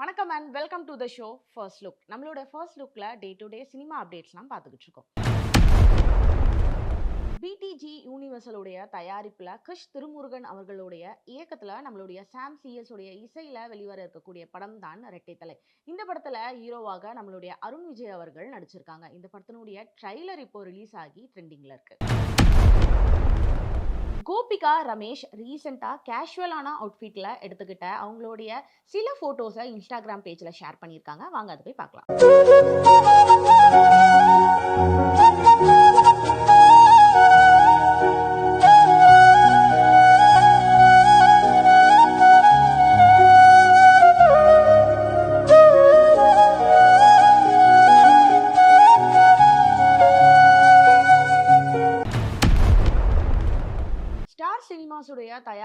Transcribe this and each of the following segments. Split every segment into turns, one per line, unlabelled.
வணக்கம் and welcome to the show first look நம்மளோட first லுக்கில் டே டு டே சினிமா அப்டேட்ஸ்லாம் பார்த்துக்கிட்டு இருக்கோம். பிடிஜி யூனிவர்சலுடைய தயாரிப்பில் கிருஷ் திருமுருகன் அவர்களுடைய இயக்கத்தில் நம்மளுடைய சாம் சிஎஸ் உடைய இசையில் வெளிவர இருக்கக்கூடிய படம் தான் ரெட்டைத்தலை. இந்த படத்தில் ஹீரோவாக நம்மளுடைய அருண் விஜய் அவர்கள் நடிச்சிருக்காங்க. இந்த படத்தினுடைய ட்ரைலர் இப்போ ரிலீஸ் ஆகி ட்ரெண்டிங்கில் இருக்குது கோபிகா ரமேஷ் ரீசெண்டாக கேஷுவலான அவுட்ஃபிட்டில் எடுத்துக்கிட்ட அவங்களுடைய சில ஃபோட்டோஸை இன்ஸ்டாகிராம் பேஜில் ஷேர் பண்ணியிருக்காங்க. வாங்க அதை போய் பார்க்கலாம்.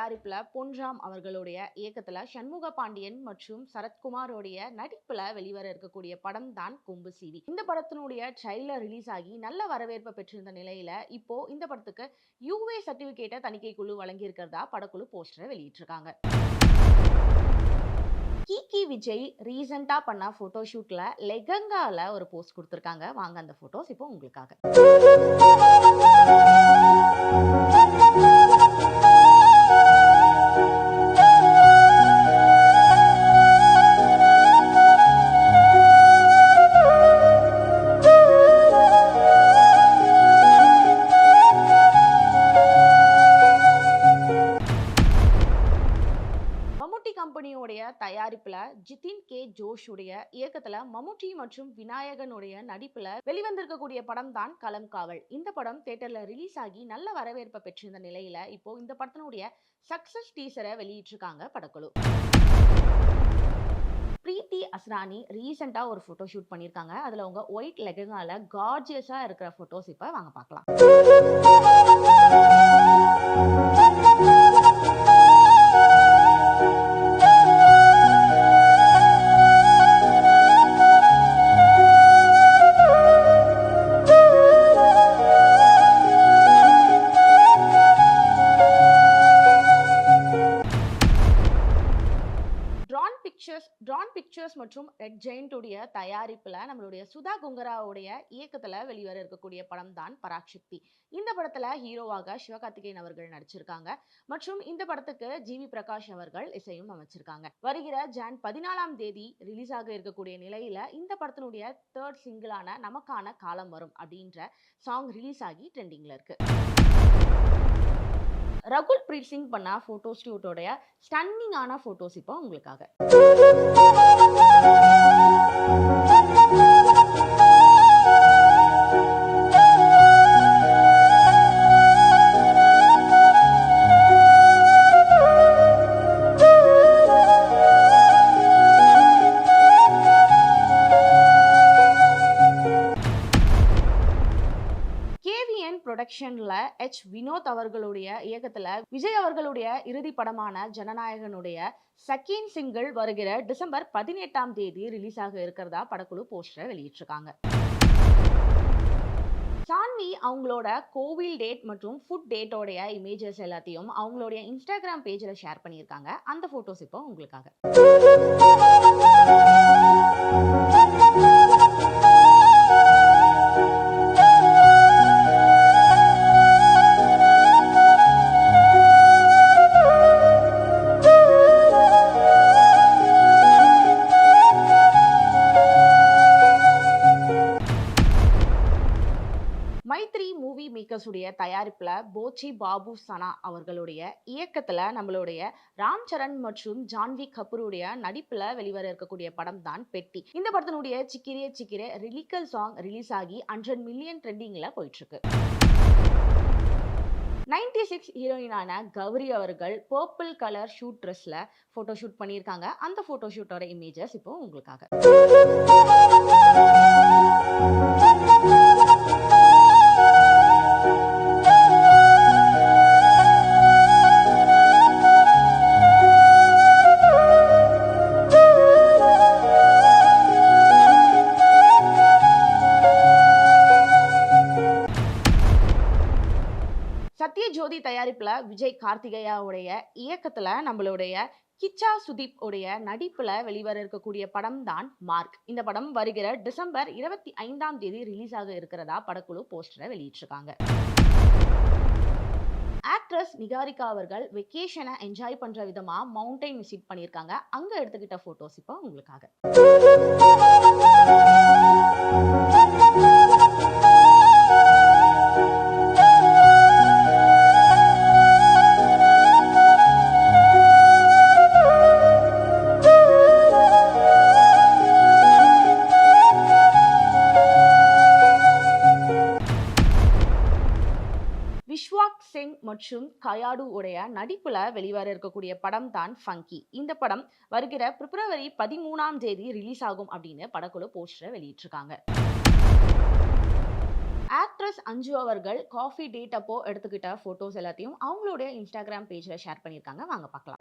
தயாரிப்பில் பொன்ராம் அவர்களுடைய இயக்கத்தில் சண்முக பாண்டியன் மற்றும் சரத்குமாரோடைய நடிப்பில் வெளிவர இருக்கக்கூடிய படம் தான் கொம்பு சீவி. இந்த படத்தினுடைய ட்ரெய்லர் ரிலீஸ் ஆகி நல்ல வரவேற்பை பெற்றிருந்த நிலையில் இப்போ இந்த படத்துக்கு யூஏ சர்டிஃபிகேட்டை தணிக்கை குழு வழங்கியிருக்கிறதா படக்குழு போஸ்டரை வெளியிட்டிருக்காங்க. கிகி விஜய் ரீசெண்டாக பண்ண ஃபோட்டோ ஷூட்டில் லெகங்காவில் ஒரு போஸ்ட் கொடுத்துருக்காங்க. வாங்க அந்த ஃபோட்டோஸ் இப்போ உங்களுக்காக. ஜோஷுடைய இயக்கத்துல மம்முட்டி மற்றும் விநாயகனுடைய நடிப்புல வெளிவந்திருக்கக்கூடிய படம் தான் களம் காவல். இந்த படம் தியேட்டர்ல ரிலீஸ் ஆகி நல்ல வரவேற்பை பெற்றிருந்த நிலையில இப்போ இந்த படத்தினுடைய சக்சஸ் டீசரை வெளியிட்டிருக்காங்க படக்குழு. பிரீத்தி அஸ்ரானி ரீசெண்டாக ஒரு ஃபோட்டோ ஷூட் பண்ணியிருக்காங்க. அதில் அவங்க ஒயிட் லெகங்கால கார்ஜியஸாக இருக்கிற ஃபோட்டோஸ் இப்போ வாங்க பார்க்கலாம். பிக்சர்ஸ் ட்ரான் பிக்சர்ஸ் மற்றும் ரெட் ஜெயின்ட்டுடைய தயாரிப்பில் நம்மளுடைய சுதா குங்கராவுடைய இயக்கத்தில் வெளிவர இருக்கக்கூடிய படம் தான் பராக்சக்தி இந்த படத்தில் ஹீரோவாக சிவகார்த்திகேயன் அவர்கள் நடிச்சிருக்காங்க. மற்றும் இந்த படத்துக்கு ஜிவி பிரகாஷ் அவர்கள் இசையும் அமைச்சிருக்காங்க. வருகிற ஜான் பதினாலாம் தேதி ரிலீஸ் ஆக இருக்கக்கூடிய நிலையில இந்த படத்தினுடைய தேர்ட் சிங்கிளான நமக்கான காலம் வரும் அப்படின்ற சாங் ரிலீஸ் ஆகி ட்ரெண்டிங்கில் இருக்கு. ரகுல் பிரீத் சிங் பண்ண ஃபோட்டோ ஸ்டூட்டோடைய ஸ்டன்னிங்கான ஃபோட்டோஸ் இப்போ உங்களுக்காக. எச் வினோத் அவர்களுடைய இயக்கத்துல விஜய் அவர்களுடைய இறுதி படமான ஜனநாயகனுடைய செகண்ட் சிங்கிள் வருகிற டிசம்பர் பதினெட்டாம் தேதி ரிலீஸ் ஆக இருக்கிறதா படக்குழு போஸ்டரை வெளியிட்டிருக்காங்க. சான்வி அவங்களோட கோவில் டேட் மற்றும் ஃபுட் டேட்டோடைய இமேஜஸ் எல்லாத்தையும் அவங்களுடைய இன்ஸ்டாகிராம் பேஜில் ஷேர் பண்ணியிருக்காங்க. அந்த ஃபோட்டோஸ் இப்போ உங்களுக்காக. மைத்ரி மூவி மேக்கர்ஸுடைய தயாரிப்பில் போச்சி பாபு சனா அவர்களுடைய இயக்கத்தில் நம்மளுடைய ராம் சரண் மற்றும் ஜான்வி கபூருடைய நடிப்பில் வெளிவர இருக்கக்கூடிய படம் தான் பெட்டி. இந்த படத்தினுடைய சிக்கிரே சிக்கிரே ரிலிக்கல் சாங் ரிலீஸ் ஆகி ஹண்ட்ரட் மில்லியன் ட்ரெண்டிங்கில் போயிட்டுருக்கு. நைன்டி சிக்ஸ் ஹீரோயினான கௌரி அவர்கள் பர்பிள் கலர் ஷூட் ட்ரெஸ்ல ஃபோட்டோ ஷூட் பண்ணியிருக்காங்க. அந்த ஃபோட்டோ ஷூட்டோட இமேஜஸ் இப்போ உங்களுக்காக. தயாரிப்பில் விஜய் கார்த்திகேயாவுடைய இயக்கத்தில் நம்மளுடைய கிச்சா சுதீப் உடைய நடிப்பில் வெளிவர இருக்கக்கூடிய படம் தான் மார்க். இந்த படம் வருகிற டிசம்பர் இருபத்தி ஐந்தாம் தேதி ரிலீஸ் ஆக இருக்கிறதா படக்குழு போஸ்டரை வெளியிட்டிருக்காங்க. ஆக்ட்ரஸ் நிகாரிகா அவர்கள் வெக்கேஷனை என்ஜாய் பண்ணுற விதமாக மவுண்டைன் விசிட் பண்ணியிருக்காங்க. அங்கே எடுத்துக்கிட்ட ஃபோட்டோஸ் இப்போ உங்களுக்காக. மற்றும் கயாடு உடைய நடிப்புல வெளிவர இருக்கக்கூடிய படம் தான் ஃபங்கி இந்த படம் வருகிற பிப்ரவரி பதிமூணாம் தேதி ரிலீஸ் ஆகும் அப்படின்னு படக்குழு போஸ்டரை வெளியிட்டிருக்காங்க. ஆக்ட்ரஸ் அஞ்சு அவர்கள் காஃபி டேட் அப்போ எடுத்துக்கிட்ட போட்டோஸ் எல்லாத்தையும் அவங்களுடைய இன்ஸ்டாகிராம் பேஜில் ஷேர் பண்ணியிருக்காங்க. வாங்க பார்க்கலாம்.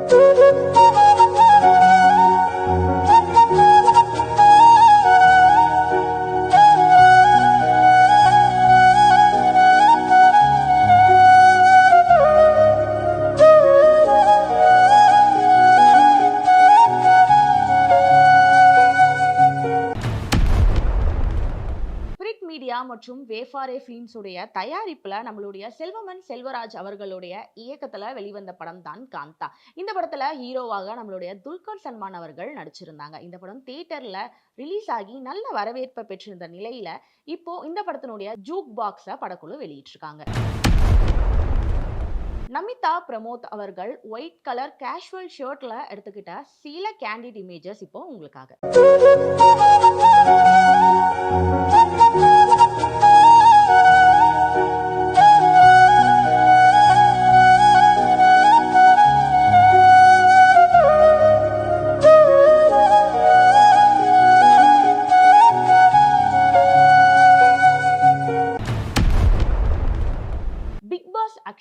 மற்றும் வேஃபாரே ஃபிலிம்ஸ் உடைய தயாரிப்பில் நம்மளுடைய செல்வமன் செல்வராஜ் அவர்களுடைய இயக்கத்தில் வெளிவந்த படம் தான் காந்தா. இந்த படத்துல ஹீரோவாக நம்மளுடைய துல்கர் சல்மான் அவர்கள் நடிச்சிருந்தாங்க. இந்த படம் தியேட்டர்ல ரிலீஸ் ஆகி நல்ல வரவேற்பை பெற்றிருந்த நிலையில இப்போ இந்த படத்தினுடைய ஜூக் பாக்ஸை படக்குழு வெளியிட்டிருக்காங்க. நமிதா பிரமோத் அவர்கள் ஒயிட் கலர் கேஷுவல் ஷர்ட்ல எடுத்துக்கிட்ட சில கேண்டிட் இமேஜஸ் இப்போ உங்களுக்காக.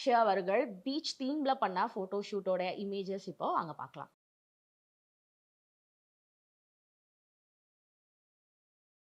அக்ஷயா அவர்கள் பீச் தீம்ல பண்ண போட்டோ ஷூட்டோட இமேஜஸ் இப்போ அங்க பார்க்கலாம்.